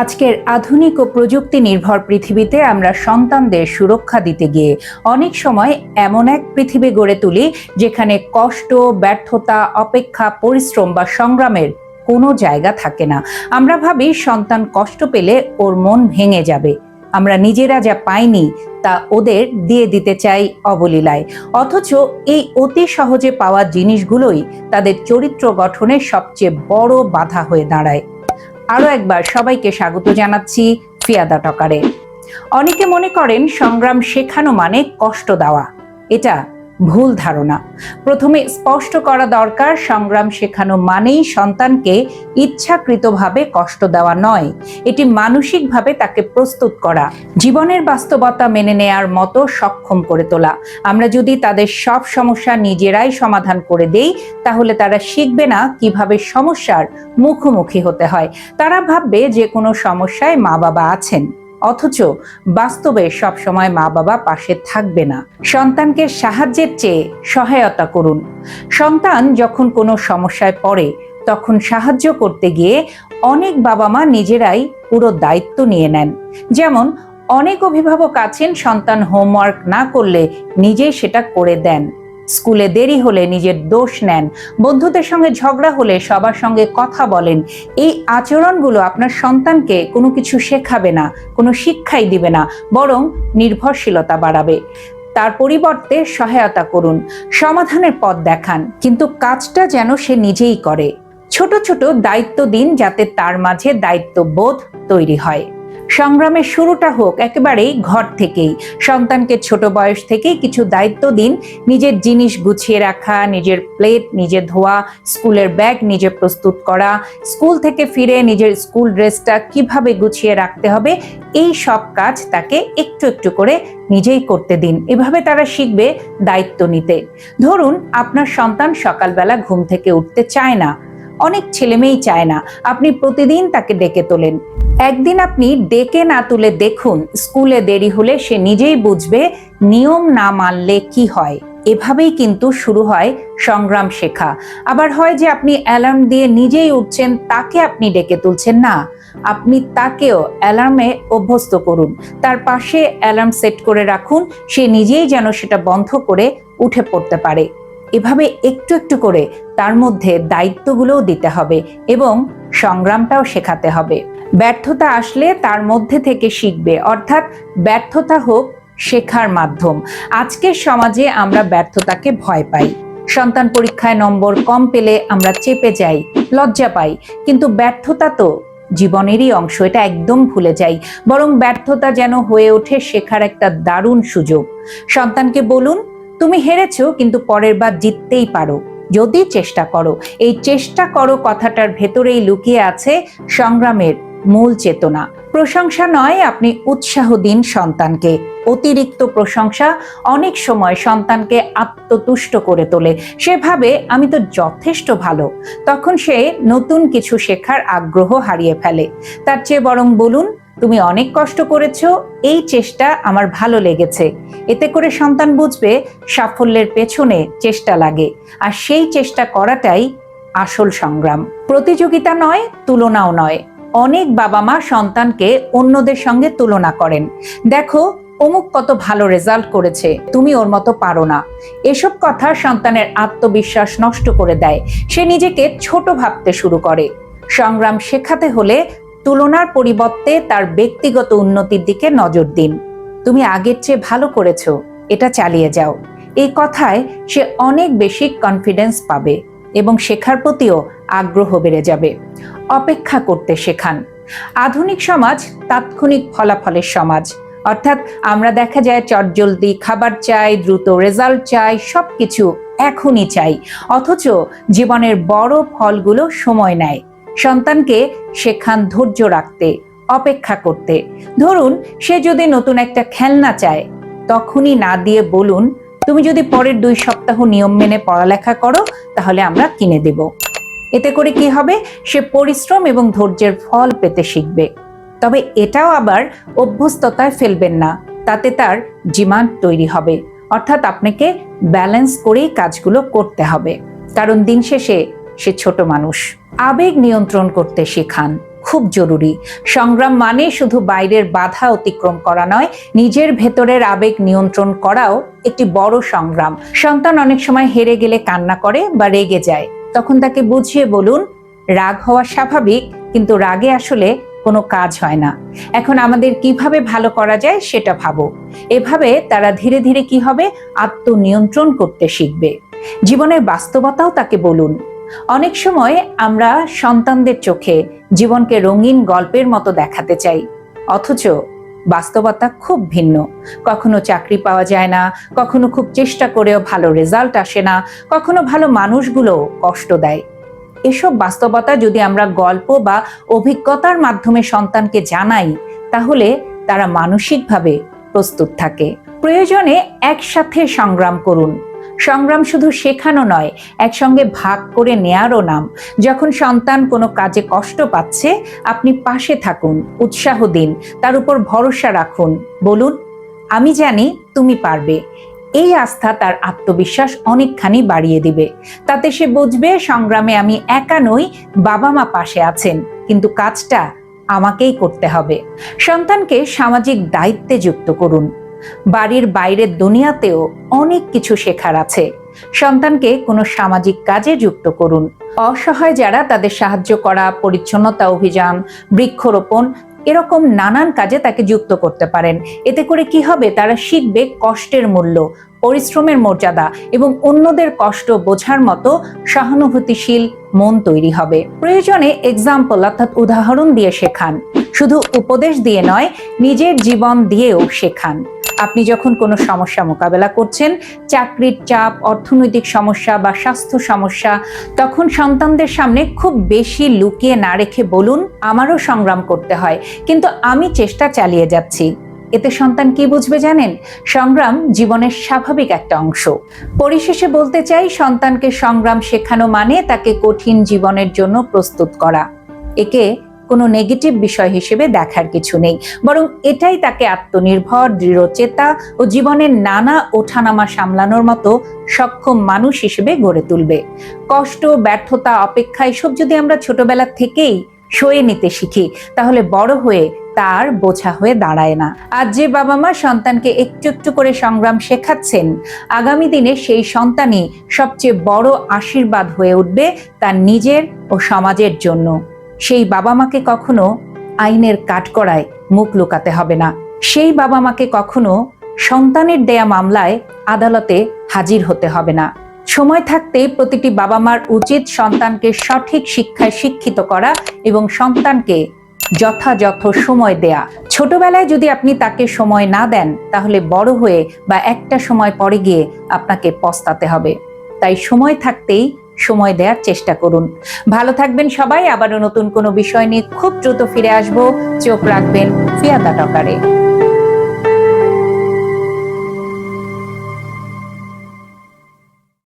আজকের আধুনিক ও প্রযুক্তি নির্ভর পৃথিবীতে আমরা সন্তানদের সুরক্ষা দিতে গিয়ে অনেক সময় এমন এক পৃথিবী গড়ে তুলি যেখানে কষ্ট, ব্যর্থতা, অপেক্ষা, পরিশ্রম বা সংগ্রামের কোনো জায়গা থাকে না। আমরা ভাবি সন্তান কষ্ট পেলে ওর মন ভেঙে যাবে। আমরা নিজেরা যা পাইনি তা ওদের দিয়ে দিতে চাই অবলীলায়। অথচ এই অতি সহজে পাওয়া জিনিসগুলোই তাদের চরিত্র গঠনের সবচেয়ে বড় বাধা হয়ে দাঁড়ায়। আরও একবার সবাইকে স্বাগত জানাচ্ছি ফিয়াদা টকারে। অনেকে মনে করেন সংগ্রাম শেখানো মানে কষ্ট দেওয়া। এটা ভুল ধারণা। প্রথমে স্পষ্ট করা দরকার, সংগ্রাম শেখানো মানেই সন্তানকে ইচ্ছাকৃতভাবে কষ্ট দেওয়া নয়। এটি মানসিকভাবে তাকে প্রস্তুত করা। জীবনের বাস্তবতা মেনে নেয়ার মতো সক্ষম করে তোলা। আমরা যদি তাদের সব সমস্যা নিজেরাই সমাধান করে দেই, তাহলে তারা শিখবে না কীভাবে সমস্যার মুখোমুখি হতে হয়। তারা ভাববে যে কোনো সমস্যায় মা বাবা আছেন। অথচ বাস্তবে সবসময় মা বাবা পাশে থাকবে না। সন্তানকে সাহায্যের চেয়ে সহায়তা করুন। সন্তান যখন কোনো সমস্যায় পড়ে, তখন সাহায্য করতে গিয়ে অনেক বাবা মা নিজেরাই পুরো দায়িত্ব নিয়ে নেন। যেমন, অনেক অভিভাবক আছেন সন্তান হোমওয়ার্ক না করলে নিজেই সেটা করে দেন। স্কুলে দেরি হলে নিজের দোষ নেন। বন্ধুদের সঙ্গে ঝগড়া হলে সবার সঙ্গে কথা বলেন। এই আচরণগুলো আপনার সন্তানকে কোনো কিছু শেখাবে না, কোনো শিক্ষাই দিবে না, বরং নির্ভরশীলতা বাড়াবে। তার পরিবর্তে সহায়তা করুন, সমাধানের পথ দেখান, কিন্তু কাজটা যেন সে নিজেই করে। ছোট ছোট দায়িত্ব দিন যাতে তার মাঝে দায়িত্ববোধ তৈরি হয়। সংগ্রামের শুরুটা হোক, একেবারেই ঘর থেকেই। সন্তানকে ছোট বয়স থেকেই কিছু দায়িত্ব দিন, নিজের জিনিস গুছিয়ে রাখা, নিজের প্লেট নিজে ধোয়া, স্কুলের ব্যাগ নিজে প্রস্তুত করা, স্কুল থেকে ফিরে নিজের স্কুল ড্রেসটা কীভাবে গুছিয়ে রাখতে হবে, এই সব কাজ তাকে একটু একটু করে নিজেই করতে দিন। এভাবে তারা শিখবে দায়িত্ব নিতে। ধরুন, আপনার সন্তান সকালবেলা ঘুম থেকে উঠতে চায় না। অনেক ছেলেমেয়েই চায় না। আপনি প্রতিদিন তাকে ডেকে তোলেন। একদিন আপনি ডেকে না তুলে দেখুন, স্কুলে দেরি হলে সে নিজেই বুঝবে নিয়ম না মানলে কি হয়। এভাবেই কিন্তু শুরু হয় সংগ্রাম শেখা। আবার হয় যে আপনি অ্যালার্ম দিয়ে নিজেই উঠছেন, তাকে আপনি ডেকে তুলছেন না। আপনি তাকেও অ্যালার্মে অভ্যস্ত করুন। তার পাশে অ্যালার্ম সেট করে রাখুন, সে নিজেই যেন সেটা বন্ধ করে উঠে পড়তে পারে। এভাবে একটু একটু করে তার মধ্যে দায়িত্বগুলোও দিতে হবে এবং সংগ্রামটাও শেখাতে হবে। ব্যর্থতা আসলে তার মধ্যে থেকে শিখবে, অর্থাৎ ব্যর্থতা হোক শেখার মাধ্যম। আজকের সমাজে আমরা ব্যর্থতাকে ভয় পাই। সন্তান পরীক্ষায় নম্বর কম পেলে আমরা চেপে যাই, লজ্জা পাই। কিন্তু ব্যর্থতা তো জীবনেরই অংশ, এটা একদম ভুলে যাই। বরং ব্যর্থতা যেন হয়ে ওঠে শেখার একটা দারুণ সুযোগ। সন্তানকে বলুন তুমি হেরেছো, কিন্তু পরের বার জিততেই পারো। যদি চেষ্টা করো, এই চেষ্টা করো কথাটার ভেতরেই লুকিয়ে আছে সংগ্রামের মূল চেতনা। প্রশংসা নয় আপনি উৎসাহ দিন সন্তানকে। অতিরিক্ত প্রশংসা অনেক সময় সন্তানকে আত্মতুষ্ট করে তোলে। সে ভাবে আমি তো যথেষ্ট ভালো। তখন সে নতুন কিছু শেখার আগ্রহ হারিয়ে ফেলে। তার চেয়ে বরং বলুন তুমি অনেক কষ্ট করেছ, এই চেষ্টা আমার ভালো লেগেছে। এতে করে সন্তান বুঝবে সাফল্যের পেছনে চেষ্টা লাগে, আর সেই চেষ্টা করাটাই আসল সংগ্রাম। প্রতিযোগিতা নয়, তুলনাও নয়। অনেক বাবা মা সন্তানকে অন্যদের সঙ্গে তুলনা করেন। দেখো, অমুক কত ভালো রেজাল্ট করেছে, তুমি ওর মতো পারো না। এসব কথা সন্তানের আত্মবিশ্বাস নষ্ট করে দেয়। সে নিজেকে ছোট ভাবতে শুরু করে। সংগ্রাম শেখাতে হলে তুলনার পরিবর্তে তার ব্যক্তিগত উন্নতির দিকে নজর দিন। তুমি আগের চেয়ে ভালো করেছ, এটা চালিয়ে যাও। এই কথায় সে অনেক বেশি কনফিডেন্স পাবে এবং শেখার প্রতিও আগ্রহ বেড়ে যাবে। অপেক্ষা করতে শেখান। আধুনিক সমাজ তাৎক্ষণিক ফলাফলের সমাজ। অর্থাৎ আমরা দেখা যায় চটজলদি খাবার চাই, দ্রুত রেজাল্ট চাই সব কিছু এখনই চাই। অথচ জীবনের বড় ফলগুলো সময় নেয়। সন্তানকে শেখান ধৈর্য রাখতে, অপেক্ষা করতে। ধরুন, সে যদি নতুন একটা খেলনা চায়, তখনই না দিয়ে বলুন, তুমি যদি পরের দুই সপ্তাহ নিয়ম মেনে পড়ালেখা করো, তাহলে আমরা কিনে দেব। এতে করে কি হবে? সে পরিশ্রম এবং ধৈর্যের ফল পেতে শিখবে। তবে এটাও আবার অভ্যস্ততায় ফেলবেন না, তাতে তার ডিমান্ড তৈরি হবে। অর্থাৎ আপনাকে ব্যালেন্স করেই কাজগুলো করতে হবে। কারণ দিন শেষে সে ছোট মানুষ। আবেগ নিয়ন্ত্রণ করতে শেখান, খুব জরুরি। সংগ্রাম মানে শুধু বাইরের বাধা অতিক্রম করা নয়, নিজের ভেতরের আবেগ নিয়ন্ত্রণ করাও একটি বড় সংগ্রাম। সন্তান অনেক সময় হেরে গেলে কান্না করে বা রেগে যায়। তখন তাকে বুঝিয়ে বলুন, রাগ হওয়া স্বাভাবিক, কিন্তু রাগে আসলে কোনো কাজ হয় না। এখন আমাদের কীভাবে ভালো করা যায় সেটা ভাবো। এভাবে তারা ধীরে ধীরে কি হবে? আত্মনিয়ন্ত্রণ করতে শিখবে। জীবনের বাস্তবতাও তাকে বলুন অনেক সময় আমরা সন্তানদের চোখে জীবনকে রঙিন গল্পের মতো দেখাতে চাই। অথচ বাস্তবতা খুব ভিন্ন। কখনো চাকরি পাওয়া যায় না, কখনো খুব চেষ্টা করেও ভালো রেজাল্ট আসে না, কখনো ভালো মানুষগুলো কষ্ট দেয়। এসব বাস্তবতা যদি আমরা গল্প বা অভিজ্ঞতার মাধ্যমে সন্তানকে জানাই, তাহলে তারা মানসিকভাবে প্রস্তুত থাকে। প্রয়োজনে একসাথে সংগ্রাম করুন। সংগ্রাম শুধু শেখানো নয়, একসঙ্গে ভাগ করে নেয়ারও নাম। যখন সন্তান কোনো কাজে কষ্ট পাচ্ছে, আপনি পাশে থাকুন, উৎসাহ দিন, তার উপর ভরসা রাখুন। বলুন, আমি জানি তুমি পারবে। এই আস্থা তার আত্মবিশ্বাস অনেকখানি বাড়িয়ে দিবে। তাতে সে বুঝবে, সংগ্রামে আমি একা নই বাবা মা পাশে আছেন, কিন্তু কাজটা আমাকেই করতে হবে। সন্তানকে সামাজিক দায়িত্বে যুক্ত করুন। বাড়ির বাইরের দুনিয়াতেও অনেক কিছু শেখার আছে। সন্তানকে কোনো সামাজিক কাজে যুক্ত করুন। অসহায় যারা তাদের সাহায্য করা, পরিচ্ছন্নতা অভিযান, বৃক্ষরোপণ এরকম নানান কাজে তাকে যুক্ত করতে পারেন। এতে করে কি হবে? তারা শিখবে কষ্টের মূল্য, পরিশ্রমের মর্যাদা এবং অন্যদের কষ্ট বোঝার মতো সহানুভূতিশীল মন তৈরি হবে। প্রয়োজনে এক্সাম্পল অর্থাৎ উদাহরণ দিয়ে শেখান। শুধু উপদেশ দিয়ে নয়, নিজের জীবন দিয়েও শেখান। আপনি যখন কোনো সমস্যা মোকাবেলা করছেন, চাকরির চাপ, অর্থনৈতিক সমস্যা বা স্বাস্থ্য সমস্যা, তখন সন্তানদের সামনে খুব বেশি লুকিয়ে না রেখে বলুন, আমারও সংগ্রাম করতে হয়, কিন্তু আমি চেষ্টা চালিয়ে যাচ্ছি। এতে সন্তান কি বুঝবে জানেন? সংগ্রাম জীবনের স্বাভাবিক একটা অংশ। পরিশেষে বলতে চাই, সন্তানকে সংগ্রাম শেখানো মানে তাকে কঠিন জীবনের জন্য প্রস্তুত করা। একে কোনো নেগেটিভ বিষয় হিসেবে দেখার কিছু নেই। বরং এটাই তাকে আত্মনির্ভর দৃঢ়চেতা ও জীবনের নানা ওঠানামা সামলানোর মতো সক্ষম মানুষ হিসেবে গড়ে তুলবে। কষ্ট, ব্যর্থতা, অপেক্ষা এসব যদি আমরা ছোটবেলা থেকেই সয়ে নিতে শিখি, তাহলে বড় হয়ে তার বোঝা হয়ে দাঁড়ায় না। আজ যে বাবা মা সন্তানকে একটু একটু করে সংগ্রাম শেখাচ্ছেন, আগামী দিনে সেই সন্তানই সবচেয়ে বড় আশীর্বাদ হয়ে উঠবে তার নিজের ও সমাজের জন্য। সেই বাবা মাকে কখনো আইনের কাঠকড়ায় মুখ লুকাতে হবে না। সেই বাবা মাকে কখনো সন্তানের দেয়া মামলায় আদালতে হাজির হতে হবে না। সময় থাকতে প্রতিটি বাবা মার উচিত সন্তানকে সঠিক শিক্ষায় শিক্ষিত করা এবং সন্তানকে যথাযথ সময় দেয়া। ছোটবেলায় যদি আপনি তাকে সময় না দেন, তাহলে বড় হয়ে বা একটা সময় পরে গিয়ে আপনাকে পস্তাতে হবে। তাই সময় থাকতেই সময় দেওয়ার চেষ্টা করুন। ভালো থাকবেন সবাই। আবারও নতুন কোনো বিষয় নিয়ে খুব দ্রুত ফিরে আসব। চোখ রাখবেন ফিয়াদা টকারে।